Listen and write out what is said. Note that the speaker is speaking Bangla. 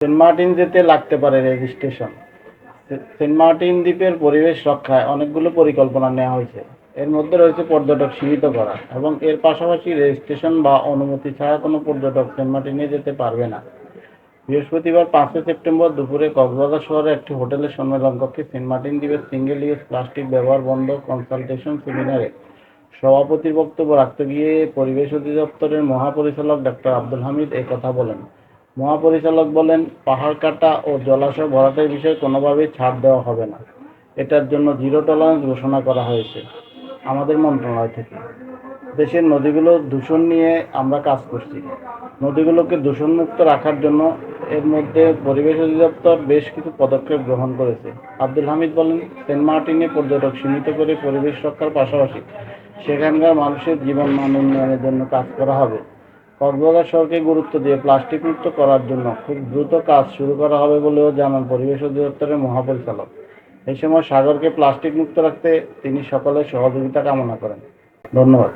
সেন্ট মার্টিন যেতে লাগতে পারে রেজিস্ট্রেশন সেন্ট মার্টিন দ্বীপের পরিবেশ রক্ষায় অনেকগুলো পরিকল্পনা নেওয়া হয়েছে। এর মধ্যে রয়েছে পর্যটক সীমিত করা এবং এর পাশাপাশি রেজিস্ট্রেশন বা অনুমতি ছাড়া কোনো পর্যটক সেন্ট মার্টিনে যেতে পারবে না। বৃহস্পতিবার পাঁচই সেপ্টেম্বর দুপুরে কক্সবাজার শহরে একটি হোটেলের সম্মেলন কক্ষে সেন্ট মার্টিন দ্বীপের সিঙ্গেল ইউজ প্লাস্টিক ব্যবহার বন্ধ কনসালটেশন সেমিনারে সভাপতির বক্তব্য রাখতে গিয়ে পরিবেশ অধিদপ্তরের মহাপরিচালক ডাক্তার আব্দুল হামিদ কথা বলেন। মহাপরিচালক বলেন, পাহাড় কাটা ও জলাশয় ভরাটের বিষয়ে কোনোভাবেই ছাড় দেওয়া হবে না। এটার জন্য জিরো টলারেন্স ঘোষণা করা হয়েছে আমাদের মন্ত্রণালয় থেকে। দেশের নদীগুলো দূষণ নিয়ে আমরা কাজ করছি। নদীগুলোকে দূষণমুক্ত রাখার জন্য এর মধ্যে পরিবেশ অধিদপ্তর বেশ কিছু পদক্ষেপ গ্রহণ করেছে। আব্দুল হামিদ বলেন, সেন্ট মার্টিনে পর্যটক সীমিত করে পরিবেশ রক্ষার পাশাপাশি সেখানকার মানুষের জীবন মান উন্নয়নের জন্য কাজ করা হবে। কক্সবাজার শহরকে গুরুত্ব দিয়ে প্লাস্টিক মুক্ত করার জন্য খুব দ্রুত কাজ শুরু করা হবে বলেও জানান পরিবেশ অধিদপ্তরের মহাপরিচালক। এই সময় সাগরকে প্লাস্টিক মুক্ত রাখতে তিনি সকলের সহযোগিতা কামনা করেন। ধন্যবাদ।